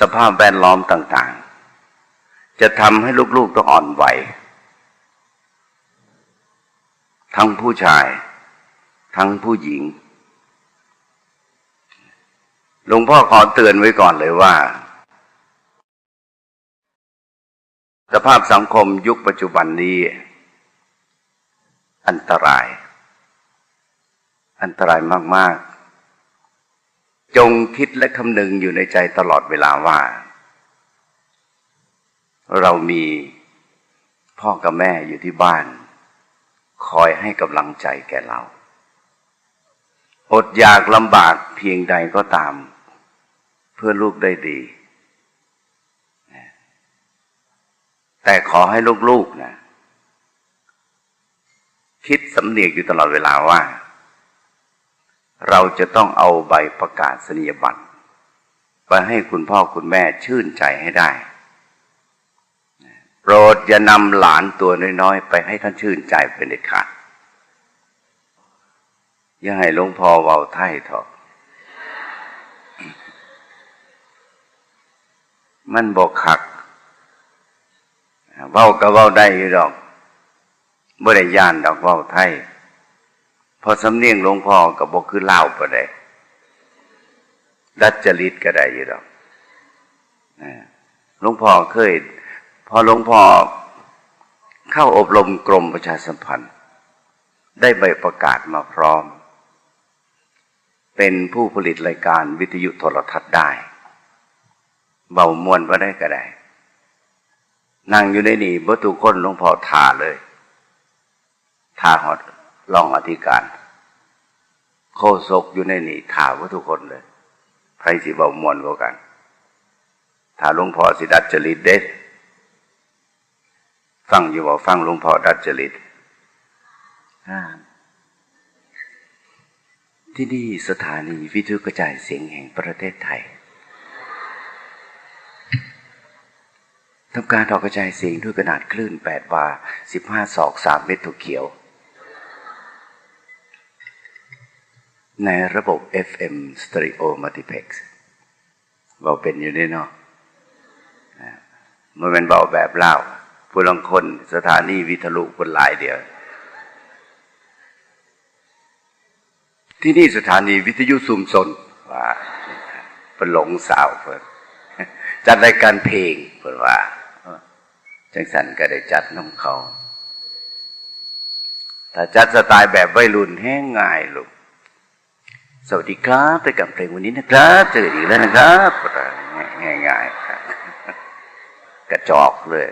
สภาพแวดล้อมต่าง ๆ จะทำให้ลูกๆต้องอ่อนไหว ทั้งผู้ชาย ทั้งผู้หญิงหลวงพ่อขอเตือนไว้ก่อนเลยว่า สภาพสังคมยุคปัจจุบันนี้ อันตราย อันตรายมาก ๆ จงคิดและคำนึงอยู่ในใจตลอดเวลาว่า เรามีพ่อกับแม่อยู่ที่บ้าน คอยให้กำลังใจแก่เรา อดอยากลำบากเพียงใดก็ตาม เพื่อลูกได้ดี แต่ขอให้ลูกๆนะคิดสำเนียกอยู่ตลอดเวลาว่า เราจะต้องเอาใบประกาศนียบัตรไปให้คุณพ่อคุณแม่ชื่นใจให้ได้ โปรดอย่านำหลานตัวน้อยๆ ไปให้ท่านชื่นใจเป็นเด็ดขาดอย่าให้หลวงพ่อเว้าไทยเถอะมันบอกขักเว้าก็เว้าได้อยู่ดอกบ่ได้ย่านดอกเว้าไทย พอสำเนียงหลวงพ่อก็บอกคือเล่าวปะได้ดัดจริตก็ได้อยู่ดอกหลวงพ่อเคย พอหลวงพ่อเข้าอบรมกรมประชาสัมพันธ์ ได้ใบประกาศมาพร้อม เป็นผู้ผลิตรายการวิทยุโทรทัศน์ได้ เบามวนมาได้ก็ได้นั่งอยู่ในนี่บทุกคนหลวงพ่อทาเลยทาหอด รองอธิการ โคศกอยู่ในนี่ทาว่าทุกคนเลยใครสิบามวนกว่ากัน ถ้าหลวงพ่อสิดัดจริตเด็ดฟังอยู่ว่าฟังหลวงพ่อดัดจริตที่นี่สถานีวิทยุกระจายเสียงแห่งประเทศไทยทำการออกกระจายเสียงด้วยขนาดคลื่น8วาร์15 ศอก 3 เมตรถั่วเขียว ในระบบ FM Stereo Multiplex เบาเป็นอยู่นี่เนาะมันเป็นเบาแบบเล่าผู้ลังคนสถานีวิทลุคนหลายเดียว ที่นี่สถานีวิทยุสุมสนว่าเป็นหลงสาวเพิ่นจัดรายการเพลงเพิ่นว่าจังสันก็ได้จัดน้องเขา ถ้าจัดสไตล์แบบวัยรุ่นแห้งง่ายลูก สวัสดีครับไปกับเพลงวันนี้นะครับเจออีกแล้วนะครับง่ายง่ายครับกระจอกเลย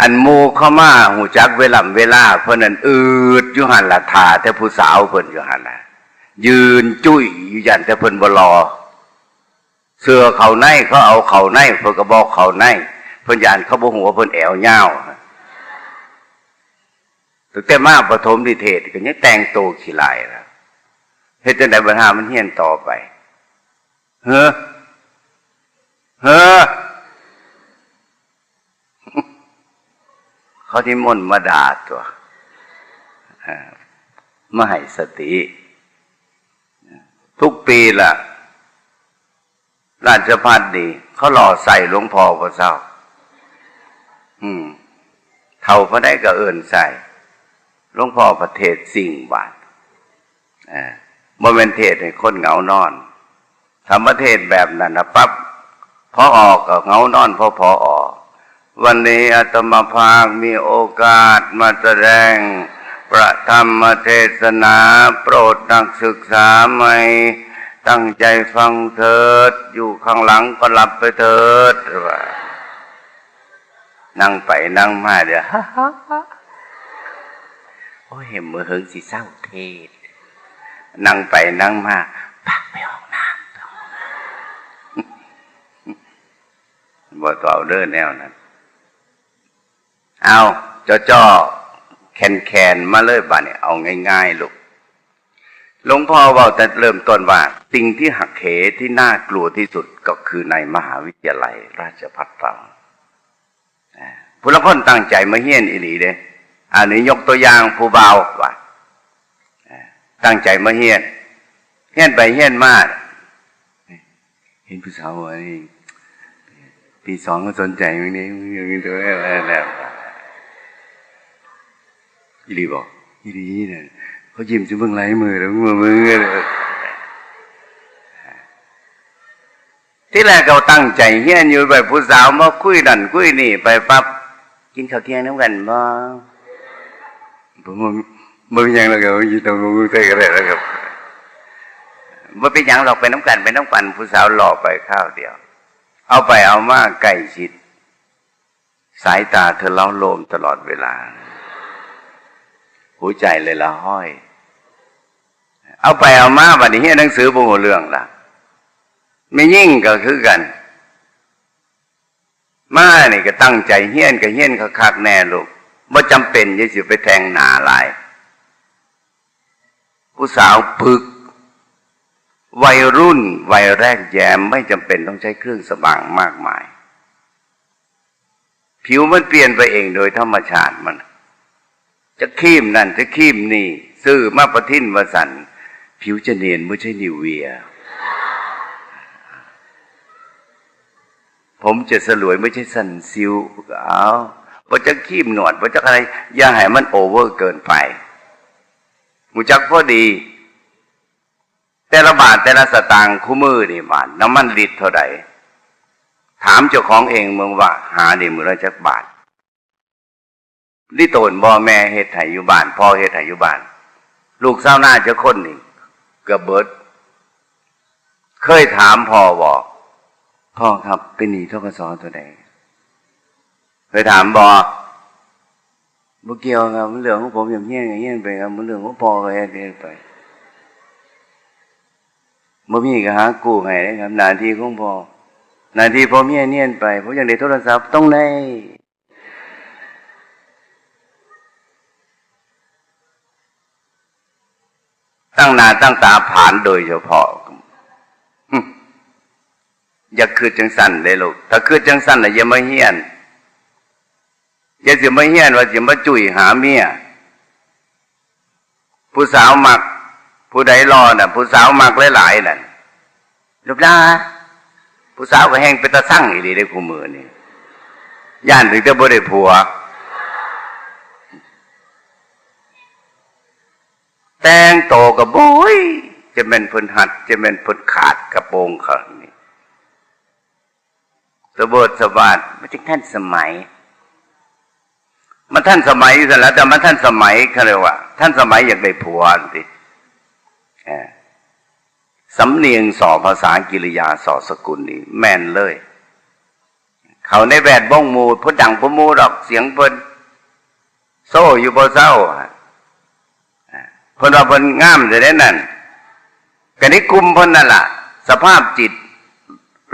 อันมูเข้ามาหูจักเวลาเวลา เพราะนั้นอืดยู่หันละทาแต่ผู้สาวเพิ่นยู่หันละยืนจุ้ยอยู่ยันแต่เพิ่นบลอเสือเขาในเขาเอาเขาในเพิ่นก็บอกเขาในเพิ่นยานเขาบหัวเพิ่นแอวเงา ตั้งแต่มาปฐมดิเทศก็ยังแต่งโตขี้ลายแล้วเฮ็ดจังได๋ปัญหามันเฮียนต่อไป เฮ้อเฮ้อเขาที่มนมาด่าตัวม่ให้สติ ทุกปีล่ะ ราชพัฒดี เขาหล่อใส่หลวงพ่อพระเจ้า อืมเท่าพระได้ก็เอินใส่ หลวงพ่อประเทศสิ่งบาทอ่าบ่เป็นเทศให้คนเหงานอนธรรมเทศแบบนั้นนะปั๊บพอออกก็เหงานอนพอพอออกวันนี้อาตมาภาคมีโอกาสมาแสดงประธรรมเทศนาโปรดนักศึกษาใหม่ตั้งใจฟังเถิด อยู่ข้างหลังก็หลับไปเถิดนั่งไปนั่งมาเดี๋ยว อ้ยมือหึงสิเศร้าเทศ นั่งไปนั่งมาปักไปห้องน้ำบ่ต่อเด้อแนวนั้น เอาจ่อจ่อแคนแคนมาเลยบ้านเนี่ยเอาง่ายๆลูกหลวงพ่อว่าแต่เริ่มต้นว่า สิ่งที่หักเหที่น่ากลัวที่สุดก็คือในมหาวิทยาลัย ราชภัฏเราผู้ละคนตั้งใจมาเฮียนอิหลีเด้ อันนี้ยกตัวอย่างผู้เบาว่าตั้งใจมาเฮียนเฮียนไปเฮียนมาเห็นผู้สาวว่านี่ปีสองก็สนใจมึงนี่มึงยังตัวอะไรแล้วอีหลีบอกอีหลีเนี่ยเขายิ้มจะเบิ่งไรมือแล้วมือมือเลยที่แรกเขาตั้งใจเฮียนอยู่ไปผู้สาวมาคุยดันคุยนี่ ไปปั๊บกินข้าวเที่ยงน้ำกันบ่ ผมมันมันเป็นหยังแล้วครับยี่ต้องงูเตะกันเลยแล้วครับมันเป็นยังหรอกไปน้ำกันไปน้ำกันผู้สาวหล่อไปข้าวเดียว เอาไปเอามาใกล้ชิด สายตาเธอเล้าโลมตลอดเวลา หัวใจเลยละห้อย เอาไปเอามาบัดนี้เฮียนหนังสือบ่หัวเรื่องละไม่ยิ่งก็คือกัน มาเนี่ก็ตั้งใจเฮี้ยนก็เฮี้ยนคักๆแน่ลูก บ่จำเป็นจะสิไปแทงหนาหลาย ผู้สาวปึก วัยรุ่นวัยแรกแยมไม่จำเป็นต้องใช้เครื่องสว่างมากมาย ผิวมันเปลี่ยนไปเองโดยธรรมชาติมัน จะขีมนั่นจะขีมนี่ ซื้อมาประทินวสัน ผิวจะเนียนไม่ใช่นิวเวียผมจะสลวยไม่ใช่สันซิวเอา ว่าจะขีมหนวดว่าจะอะไร อย่าให้มันโอเวอร์เกินไปมูจักพอดี แต่ละบาทแต่ละสตางค์คู่มือนี่บาทน้ำมันลิตรเท่าไหร่ถามเจ้าของเองเมืองว่า หานี่มือละจักบาทลิโตนบ่แม่เฮ็ดไห้อยู่บ้านพ่อเฮ็ดไห้อยู่บ้าน ลูกเศร้าหน้าเจ้าคนนี่เกือบเบิด เคยถามพ่อบอกพ่อครับเป็นหนี้ทกศตัวใด เคยถามบอบ่เกี่ยวครับมันเรื่องของผมอย่างเงี้ยอย่างเงี้ยไปครับมันเรื่องของพ่อก็เฮ็ดเฮ็ดไปบ่มีก็หากู้ให้ครับหน้าที่ของพ่อหน้าที่พ่อเมียเนียนไปผมยังได้โทรศัพท์ต้องได้ตั้งนาตั้งตาผ่านโดยเฉพาะอย่าคือจังสั้นเลยลูกถ้าคือจังสั้นน่ะอย่ามาเฮียน อย่าสิมาเฮียนว่าสิมาจุยหาเมียผู้สาวมัก ผู้ใดรอน่ะ ผู้สาวมักหลายๆนั่นรูปร่าผู้สาวก็แห้งเป็นตาสั่งอีหลีได้คู่มือนี่ย่านถึงจะบ่ได้ผัว แต่งโตกับโบยจะเป็นพนหัด จะเป็นพนขาดกระโปรงเขานี่สะเบิดสะบาดไม่ใช่ท่านสมัย มันท่านสมัยอยู่แล้วแต่มันท่านสมัยเขาเรียกว่า ท่านสมัยอยากได้ผัวสิเอ่อสำเนียงสอภาษากิริยาสอสกุลนี่แม่นเลย เขาในแวดบ้องมูพุดังพมูดอกเสียงเพิ่นโซ่อยู่บ่เศร้าอเพิ่นว่าเพิ่นงามจะได้นั่นกันนี้กลุ่มเพิ่นนั่นล่ะ สภาพจิต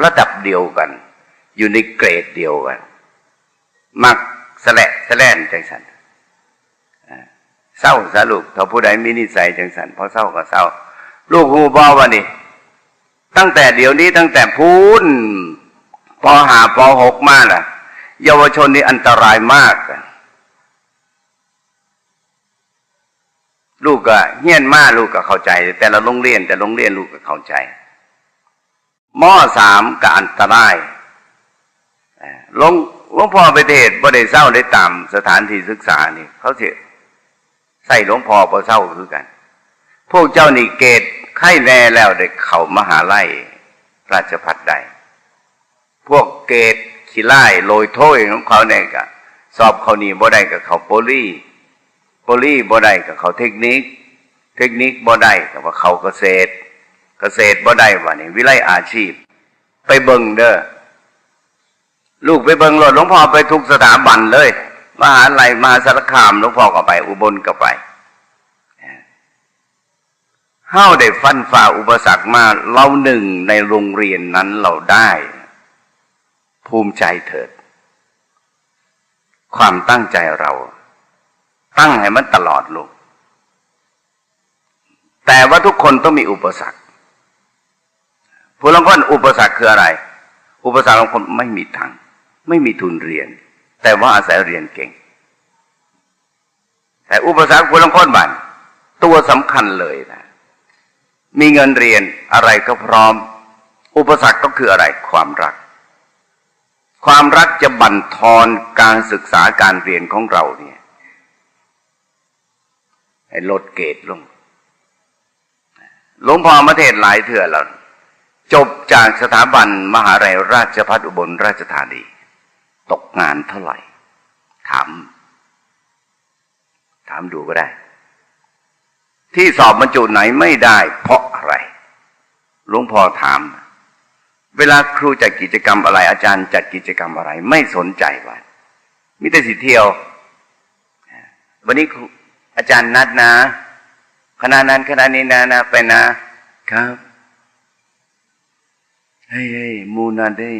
ระดับเดียวกัน อยู่ในเกรดเดียวกัน มัก สแลดสแลนจังสันเศร้าสรุปถ้าผู้ใดมีนิสัยจังสันพอเศร้าก็เศร้า ลูกหูบอวะนี่ตั้งแต่เดี๋ยวนี้ตั้งแต่พูนปหาปหกมาล่ะ เยาวชนนี่อันตรายมากลูกก็เฮี้ยนมาลูกก็เข้าใจ แต่ละโรงเรียน แต่โรงเรียนลูกก็เข้าใจมอสามก็อันตรายลง หลวงพ่อไปเทศบ่ได้เศร้าได้ตามสถานที่ศึกษานี่ เขาเสิใส่หลวงพ่อบ่เศร้าคือกัน พวกเจ้านี่เกตไข่แน่แล้วได้เข้ามหาไลัยราชพัฒได้พวกเกตขี้ไล่โรยโถ้ยของเขาเนี่ยก็สอบเขานี่บ่ได้กับเขาโปลี่โปลี่บ่ได้กับเขาเทคนิค เทคนิคบ่ได้กับว่าเขาเกษตร เกษตรบ่ได้ว่านี่วิไลอาชีพ ไปเบิ่งเด้อ ลูกไปเบิ่งรถหลวงพ่อไปทุกสถาบันเลยมหาลัยมหาสารคามหลวงพ่อก็ไป อุบลก็ไปเฮ้าได้ฟันฝ่าอุปสรรคมาเราหนึ่งในโรงเรียนนั้นเราได้ ภูมิใจเถิด ความตั้งใจเรา ตั้งให้มันตลอดลูกแต่ว่าทุกคนต้องมีอุปสรรคผู้ลางคนอุปสรรคคืออะไร อุปสรรคบางคนไม่มีตัง ไม่มีทุนเรียน แต่ว่าอาศัยเรียนเก่ง แต่อุปสรรคผู้ลางคนบันตัวสำคัญเลยนะ มีเงินเรียนอะไรก็พร้อม อุปสรรคก็คืออะไรความรัก ความรักจะบั่นทอนการศึกษาการเรียนของเราเนี่ยให้ลดเกรดลง หลวงพ่อมาเทศหลายเถื่อแล้วจบจากสถาบันมหาลัยราชภัฏอุบลราชธานี ตกงานเท่าไหร่ ถาม ถามดูก็ได้ ที่สอบบรรจุไหนไม่ได้ เพราะอะไรหลวงพ่อถาม เวลาครูจัดกิจกรรมอะไร อาจารย์จัดกิจกรรมอะไร ไม่สนใจว่ามิแต่สิเที่ยว วันนี้ครูอาจารย์นัดนะคณะนั้นคณะนี้นะนะไปนะครับ เฮ้ยมูนัดได้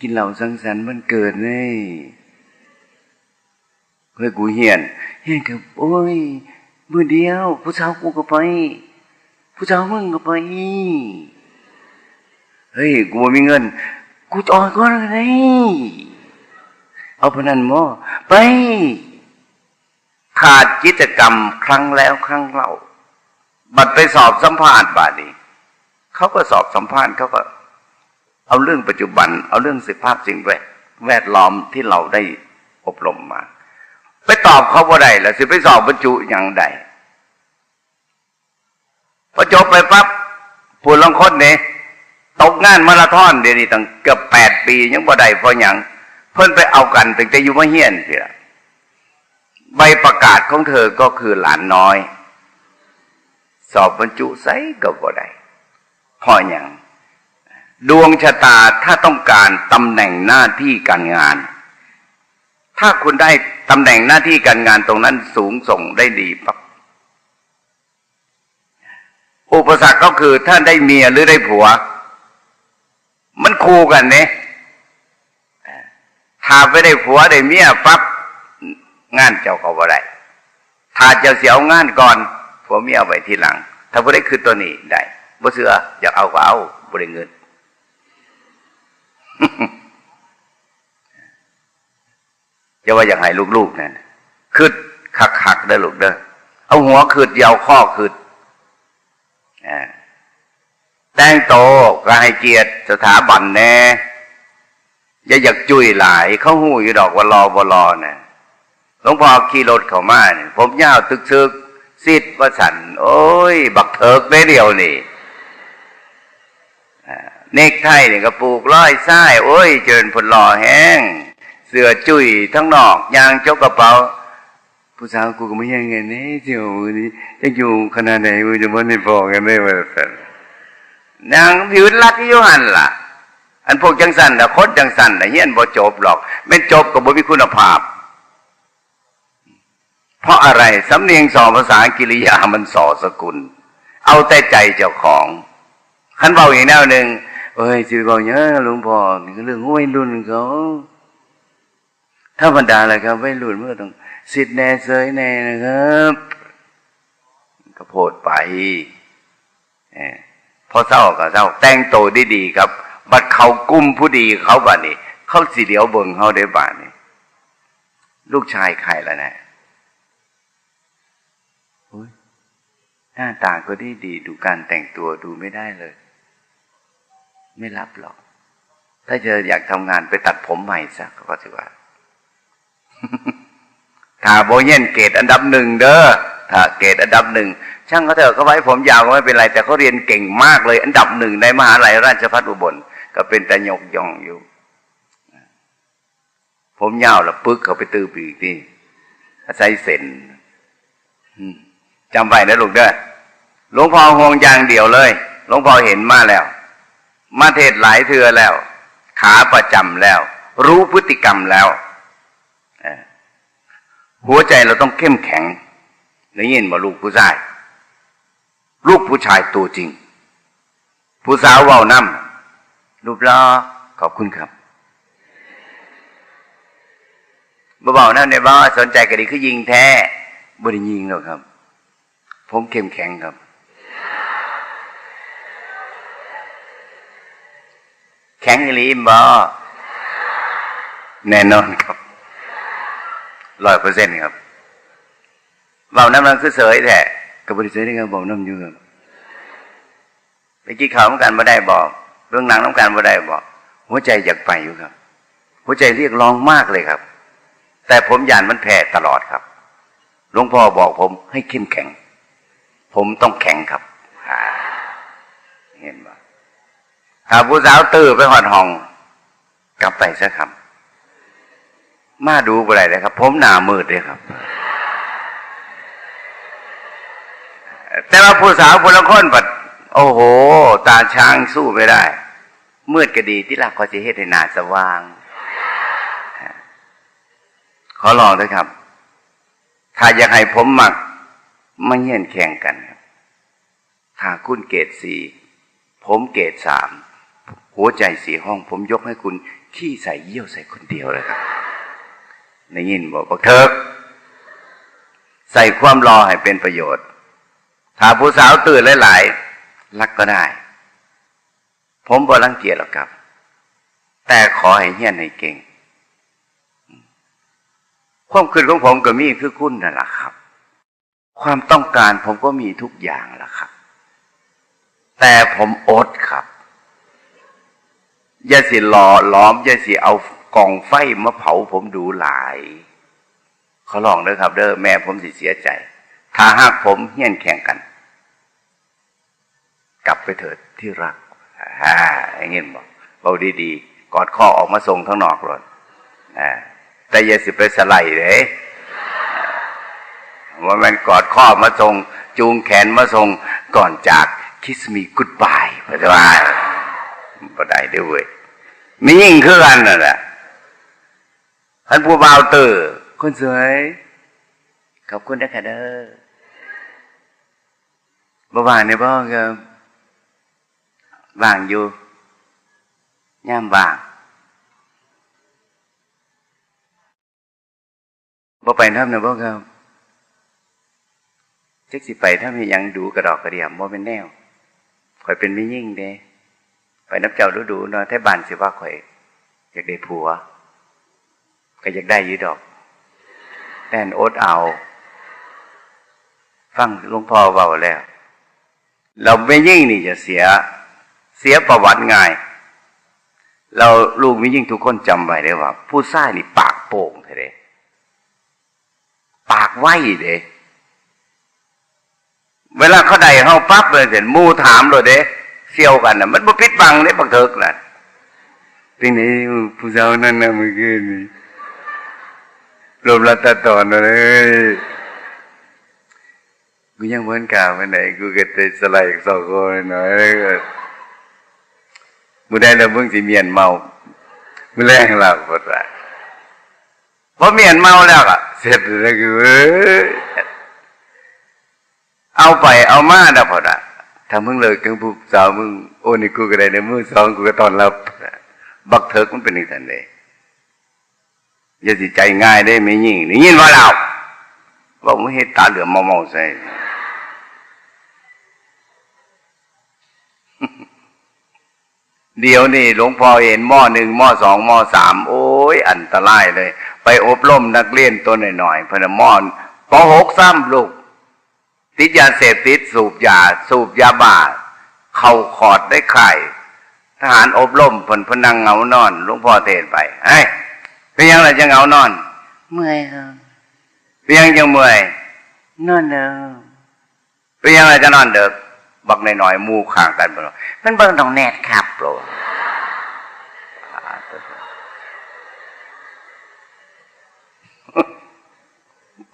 กินเหล้าสังสรรค์มันเกิดเลยเฮ้ยกูเหียนเฮียนกับโอ้ยมือเดียว ผู้สาวกูก็ไป ผู้สาวมึงก็ไปเฮ้ยกูบ่มีเงิน กูจออกก่อนไงเอาพนันหมอไป ขาดกิจกรรมครั้งแล้วครั้งเล่า บัดไปสอบสัมภาษณ์บาดนี้เขาก็สอบสัมภาษณ์เขาก็ เอาเรื่องปัจจุบัน เอาเรื่องสภาพสิ่งแวดแวดล้อมที่เราได้อบรมมา ไปตอบเขาบ่ได้แล้วสิไปสอบบรรจุอย่างใดพอจบไปปั๊บผู้ลังคนเนี่ยตกงานมาราธอนเดี๋ยวนี้ตั้งเกือบแปดปี ยังบ่ได้เพราะอย่างเพิ่นไปเอากันถึงจะอยู่มาเฮียนเสียใบประกาศของเธอก็คือหลานน้อย สอบบรรจุไซก็บ่ได้พราะอย่าง ดวงชะตาถ้าต้องการตำแหน่งหน้าที่การงาน ถ้าคุณได้ตำแหน่งหน้าที่การงานตรงนั้นสูงส่งได้ดีปั๊บอุปสรรคก็คือถ้าได้เมียหรือได้ผัว มันคู่กันเนี่ยถ้าไม่ได้ผัวได้เมียปั๊บงานเจ้าเขาบ่ได้ถ้าเจะเสียเอางานก่อนผัวเมียเอาไว้ทีหลัง ถ้าผู้ได้คือตัวนี้ได้บ่เสืออยากเอาก็เอาบ่ได้เงิน จะว่าอย่างไรลูกๆเนั่นคืดขักขักๆเด้ลูกเด้อเอาหัวคืดยาวข้อคืดแต่งโตก็ให้เกียรติสถาบันแน่อย่าอยากจุยหลาย เขาหูอยู่ดอกว่ารอบรอน่ะหลวงพ่อขี่รถเข้ามาเนี่ยผมยาวตึกซึกซิดว่าสัน โอ้ย บักเถิกได้เดียวนี่ เนกไทยเนี่ยก็ปลูกร้อยไส้โอ้ย เจิญผลหล่อแห้ง เสือจุยทั้งนอกยางจกกระเป๋า ผู้สาวกูก็ไม่ยังไงเนี่ยเที่ยวมือนี้ยังอยู่ขนาดไหนมือจะมันไม่พอกันได้ว่าสันนางผิวรักยุหันล่ะ อันพวกจังสันแต่คดจังสันแต่เฮียนบ่จบหรอกไม่จบก็บ่มีคุณภาพ เพราะอะไรสำเนียงสอภาษากิริยามันสอสกุล เอาแต่ใจเจ้าของขันเบาอย่างแนวหนึ่ง เอ้ยจือบอกเนี้ยหลวงพ่อนี่เรื่องวัยรุ่นเขาธรรมดาเลยครับวัยรุ่นเมื่อต้องสิทธิ์แน่เสยแน่นะครับก็โพดไปเออพอเศร้าก็เศร้า แต่งโตวดีๆครับ บัดเขากุ้มผู้ดีเขาบ้านี้เขาสีเดียวเบิ่งเขาได้บ้านี้ลูกชายใครล้วนะโอ้ยหน้าตาก็ดีดีดูการแต่งตัวดูไม่ได้เลย ไม่รับหรอก ถ้าเธออยากทำงานไปตัดผมใหม่สักก็ถือว่าถ้าโบเย็นเกรดอันดับหนึ่งเด้อถ้าเกรดอันดับหนึ่งช่างเขาเถอะเขาไว้ผมยาวก็ไม่เป็นไร แต่เขาเรียนเก่งมากเลย อันดับหนึ่งในมหาลัยราชภัฏอุบล ก็เป็นแต่ยกย่องอยู่ ผมยาวแล้วปึ๊กเขาไปตื้อปีกที่อาศัยเส้นจำไว้นะลูกเด้อหลวงพ่อห่วงอย่างเดียวเลยหลวงพ่อเห็นมาแล้ว มาเทศหลายเทือแล้ว ขาประจำแล้ว รู้พฤติกรรมแล้วหัวใจเราต้องเข้มแข็งได้ยินว่าลูกผู้ชาย ลูกผู้ชายตัวจริง ผู้สาวเว้าน้ำรูปรอขอบคุณครับบ่เบาๆนั่นในบ้าสนใจก็ดีคือยิงแท้บ่ได้ยิงหรอกครับ ผมเข้มแข็งครับ ข็งอีหลีบ่แน่นอนครับร้อยเปอร์เซ็นต์ครับเบาน้ำมันคือเสยแท้ก็บริเสยได้ครับเบาน้ำยู่ครับไปกี้ข่าวเหมือนกันมาได้บอกเรื่องหนังน้ำการบ่ได้บอกหัวใจอยากไปอยู่ครับ หัวใจเรียกร้องมากเลยครับ แต่ผมยานมันแพ้ตลอดครับหลวงพ่อบอกผมให้เข้มแข็ง ผมต้องแข็งครับเห็นบ่ ถ้าผู้สาวตื่นไปหอดห้อง กลับไปซะครับ มาดูบ่ได้เลยครับ ผมหนามืดเลยครับ แต่ว่าผู้สาวคนละคนปัดโอ้โห ตาช้างสู้ไม่ได้ มืดก็ดีที่รักขอสิเฮ็ดให้หนาสว่าง ขอลองด้วยครับ ถ้าอยากให้ผมหมักไม่เหี้ยนแข่งกันครับถ้าคุณเกรดสี่ผมเกรดสาม หัวใจสีห้อง ผมยกให้คุณขี้ใส่เยี่ยวใส่คนเดียวเลยครับในยินบอกบอกเถิกใส่ความรอให้เป็นประโยชน์ ถ้าผู้สาวตื่นหลายๆรักก็ได้ ผมบ่รังเกียจหรอกครับ แต่ขอให้เฮี้ยนให้เก่ง ความคิดของผมก็มีคือคุณนั่นแหละครับ ความต้องการผมก็มีทุกอย่างแหละครับ แต่ผมอดครับ ย่าสิหล่อล้อมย่าสิเอากองไฟมาเผาผมดูหลาย เขาลองเด้อครับ เด้อแม่ผมสิเสียใจ ถ้าหากผมเฮี้ยนแข่งกัน กลับไปเถิดที่รักอ่าอย่างเงี้ยบอกเบาดีๆกอดข้อออกมาส่งทั้งนอกรถอ่าแต่อย่าสิไปสไลด์เลยว่ามันกอดข้อมาส่งจูงแขนมาส่งก่อนจากคิสมีกุดบายเพราะว่าบ่ได้เด้วย มียิ่งคือกันน่ะแหละท่านผู้บ่าวเตอร์คนสวย ขอบคุณนะคะเด้อบ่ว่างในบ้านครับว่างอยู่ย่ามว่างบ่ไปทำนะบ่ครับจักสิไปถ้ามียังดูกระดอกกระเดียมบ่เป็นแนวข่อยเป็นไม่ยิ่งเด้ ไปนับเจ้าดูดูๆเนาะแท้บ้านสิว่าข่อย อยากได้ผัว ก็อยากได้ยืดดอกแน่นโอ๊ตเอา ฟังหลวงพ่อเบาแล้ว เราไม่ยิ่งนี่จะเสีย เสียประวัติง่าย เราลูกไม่ยิ่งทุกคนจำไว้เลยว่า ผู้ซ่านี่ปากโป่งเถอะเดปากไหวเด้เวลาเขาได้เขาปั๊บเลยเห็นมูถามเลยเด้ เซี่ยวกันนะมันบ่ปิดบังเด้บักเถิกน่ะเป็นไงผู้สาวนั่นน่ะเมื่อคืนนี่รวมรัตตอนเลยกูยังเหมือนกาวไปไหนกูก็จะสไลด์อีกสองคนหน่อยก็มึงได้แล้วมึงสิเมียนเมามึงแรงหลับหมดละพอเมียนเมาแล้วอะ เสร็จแล้วกูเอ้ยเอาไปเอามาไดับพอดะ ถ้ามึงเลิกกับผู้สาวมึงโอ้นี่กูก็ได้ในมือสองกูก็ตอนรับ บักเถิกมันเป็นอย่างนั้นเลยอย่าสิใจง่ายได้ไม่ยิ่งนี่ยินว่าเราบอกมึงเห็นตาเหลือมมองใส่เดี๋ยวนี่หลวงพ่อเห็นหม้อหนึ่งหม้อสองหม้อสามโอ้ย อันตรายเลย ไปอบรมนักเรียนตัวหน่อยๆเพนนหม้อปหกซ้ำลูก ติดยาเสพติดสูบยาสูบยาบ้าเข้าขอดได้ไข่ทหารอบรมผลพนังเหงานอนหลวงพ่อเทศไปไอ้ยเป็นยังไงจะเหงานอน เมื่อยครับเป็นยังจะเมื่อยนอนเด้อเป็นยังไงจะนอนเด็กบักหน่อยๆหมูข้างกันบ่มันเบิ่งตองแนทครับโปร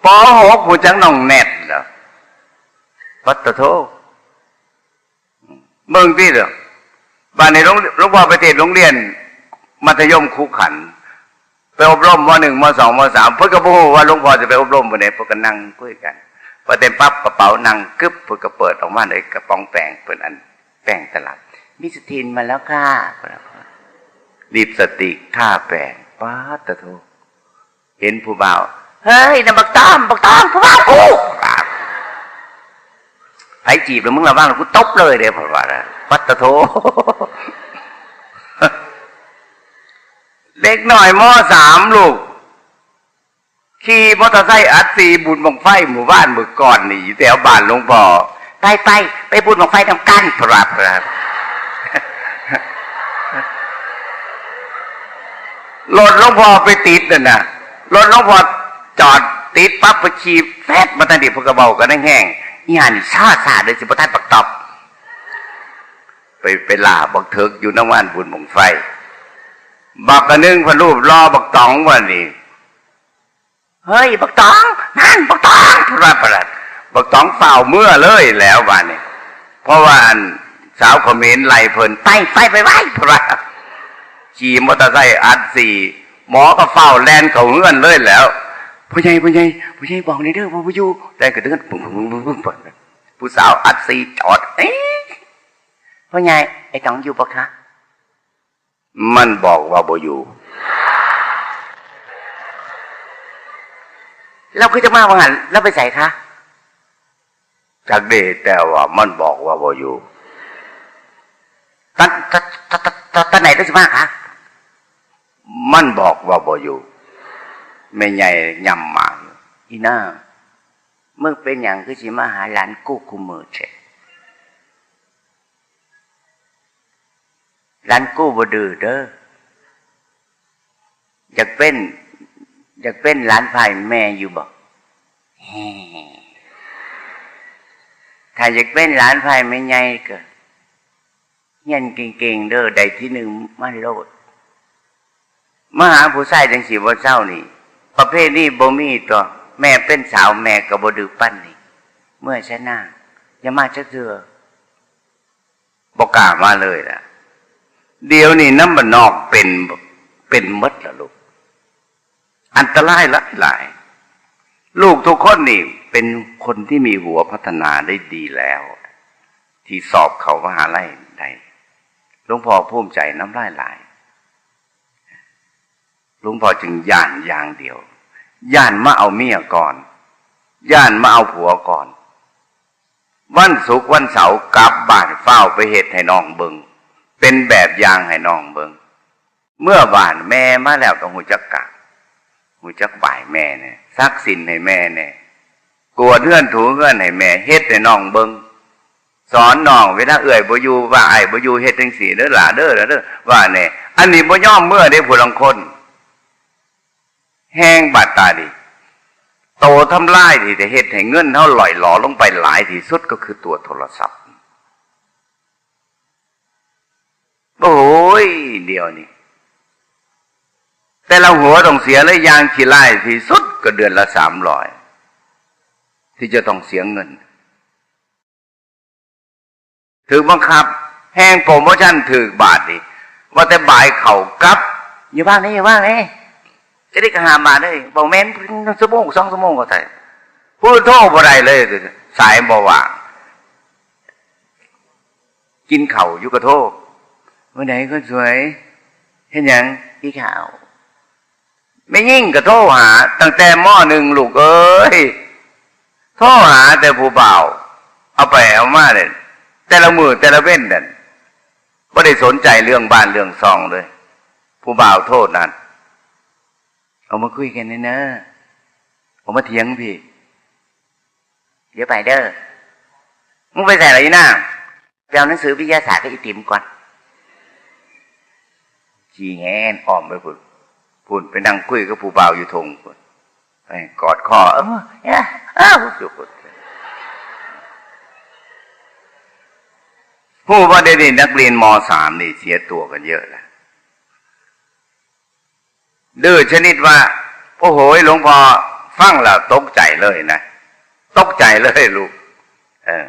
ปหกหูจังน้องแนทเหรอ วัตโทเมืองที่เด้อบ้านในโรงหลวงพ่อไปเทศโรงเรียน มัธยมคุขัน ไปอบรมมหนึ่งมสองมสามเพื่อกระพูว่าหลวงพ่อจะไปอบรมวันไหนเพื่อก็นั่งคุยกันพอเต็มปั๊บกระเป๋านั่งกึบเพื่อก็เปิดออกมาเลยกระป๋องแป้งเปิดอันแป้งตลับมิสทินมาแล้วค่ะรีบสติท่าแป้งป้าตะโทเห็นผู้บ่าวเฮ้ยน้ำบักตามบักตามผู้ว่ากูปาก หายจีบแล้วมึงระวังแล้วกูตบเลยเดี๋ยวผมว่าวัตโทเด็กหน่อยมอสามลูกขี่มอเตอร์ไซค์อัดสีบุญบังไฟหมู่บ้านเมื่อก่อนหนีแถวบ้านหลวงพ่อไปไปไปบุญบังไฟทำกั้นพราบครับรถหลวงพ่อไปติดน่ะนะรถหลวงพ่อจอดติดปั๊บไปขี่แฟดมาตันทีพวกกระเบากันแห้ง อีหานี่ซาซาเลยสิบทัดปักตอบ ไปไปลาบักเถิกอยู่น้ำว่านบุญมงไฟ บักกระนึงพระรูปรอบักตองวันนี้เฮ้ยบักตองนั่นบักตองพระประหลัดบักตองเฝ้าเมื่อเลยแล้วบ้านนี้เพราะว่าอันสาวขมรไล่เพิ่นไปไปไปไว้พระขี่มอเตอร์ไซค์อัดสี่หมอก็เฝ้าแลนเขาเงื่อนเลยแล้ว ผู้ใหญ่ผู้ใหญ่ผู้ใหญ่บอกในเด้อว่าผู้อยู่แต่กระเดือนปึ้งปึ้งปึ้งปึ้งปึ้งปึ้งผู้สาวอัดสี่จอดเอ๊ะพ่อใหญ่ไอ้ตองอยู่ปะคะมันบอกว่าบ่อยู่เราคือจะมาวังหันแล้วไปใส่คะจากเดแต่ว่ามันบอกว่าบ่อยู่ตอนตอนตอนตอนตอนตอนไหนก็จะมาคะมันบอกว่าบ่อยู่ ไม่ใหญ่ย่ำหมาอีน่าเมื่อเป็นอย่างคือสิมาหาหลานกู้คุมือเฉยหลานกู้บ่ดื้อเด้ออยากเป็น อยากเป็นหลานพายแม่อยู่บ่แฮ่ถ้าอยากเป็นหลานพายไม่ใหญ่ก็เฮียนเก่งๆเด้อได้ที่หนึ่งมาโลดมหาผู้ชายจังสีบ่เจ้านี่ ประเภทนี้บ่มีตัว แม่เป็นสาวแม่ก็บ่ดื้อปั้นนี่เมื่อชนะอย่ามาจักเถือบอกกล้ามาเลยล่ะ เดี๋ยวนี้น้ำมันนอกเป็นเป็นมดละลูก อันตรายลายหลาย ลูกทุกคนนี่เป็นคนที่มีหัวพัฒนาได้ดีแล้ว ที่สอบเขามหาลัยได้หลวงพ่อภูมิใจน้ำลายหลายหลวงพ่อจึงย่านอย่างเดียว ย่านมาเอาเมียก่อน ย่านมาเอาผัวก่อน วันศุกร์วันเสาร์กลับบ้านเฝ้าไปเหตุให้น้องเบิงเป็นแบบอย่างให้น้องเบิงเมื่อบ้านแม่มาแล้วต้องหูจักกะหูจักบ่ายแม่เนี่ยซักสินให้แม่เนี่ยกลัวเลื่อนถูเงื่อนให้แม่เฮ็ดให้น้องเบิงสอนน้องเวลาเอื่อยบอยู่ว่าไอ้บ่อยู่เฮ็ดจังสี่เด้อหล่าเด้อเด้อว่าเนี่ยอันนี้บ่ย่อมเมื่อได้ผู้ลังคน แห้งบาดตาดิโตทำลายที่จะเฮ็ดให้เงินเท่าหล่อยหลอลงไปหลายที่สุดก็คือตัวโทรศัพท์ โอ้ย เดียวนี่ แต่เราหัวต้องเสียเลยยางขี้ไล่ที่สุดก็เดือนละสามร้อยที่จะต้องเสียเงิน ถือบังคับ แห้งโปรโมชั่นถือบาทดิว่าแต่บายเข่ากับ อยู่บ้านนี่อยู่บ้านนี่ จะได้กหามาได้บอกแม่นชั่วโมงสองชั่วโมงก็ได้พูดโทษบ่ได้เลยสายบ่ว่างกินเข่าอยุกระโทษวันไหนก็สวยเห็นย่างพี่ขาว ไม่ยิ่งกระโทษหา ตั้งแต่หม้อหนึ่งลูกเอ้ยโทษหาแต่ผู้เบาเอาไปเอามาเนี่ยแต่ละมือแต่ละเว้นเนี่ยไม่ได้สนใจเรื่องบ้านเรื่องซองเลย ผู้บ่าวโทษนั่น เอามาคุยกันเนอะเอามาเถียงพี่ เดี๋ยวไปเด้อ มึงไปใส่อะไรน้าไปเอาหนังสือวิทยาศาสตร์กับไอติมก่อนขี่แงนอ้อมไปพุ่นพุ่นไปนั่งคุยกับผู้บ่าวอยู่ทงพุ่นไปกอดคอเออออเนี่ยเอ้าสุกุดผู้ว่าเด็กนักเรียนมสามนี่เสียตัวกันเยอะแล้ว ดื้อชนิดว่า โอ้โหหลวงพ่อฟังแล้วตกใจเลยนะตกใจเลยลูกเออ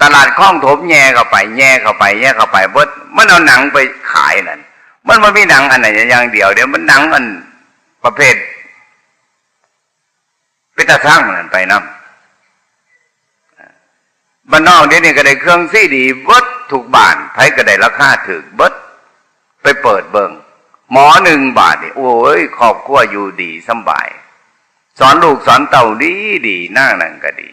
ตลาดคลองถมแย่เข้าไป แย่เข้าไป แย่เข้าไปเบิดมันเอาหนังไปขายนั่นมันมันมีหนังอันไหนอย่างเดียวเดี๋ยวมันหนังอันประเภทเป็นตาทั้งนั่นไปนำบ้านนอกเดี๋ยวนี้ก็ได้เครื่องซีดีเบิดถูกบ้านไผก็ได้ราคาถึกเบิดไปเปิดเบิง หมอหนึ่งบาทนี่โอ้ยครอบครัวอยู่ดีสบาย สอนลูกสอนเต่าดีดีนั่งนั่งก็ดี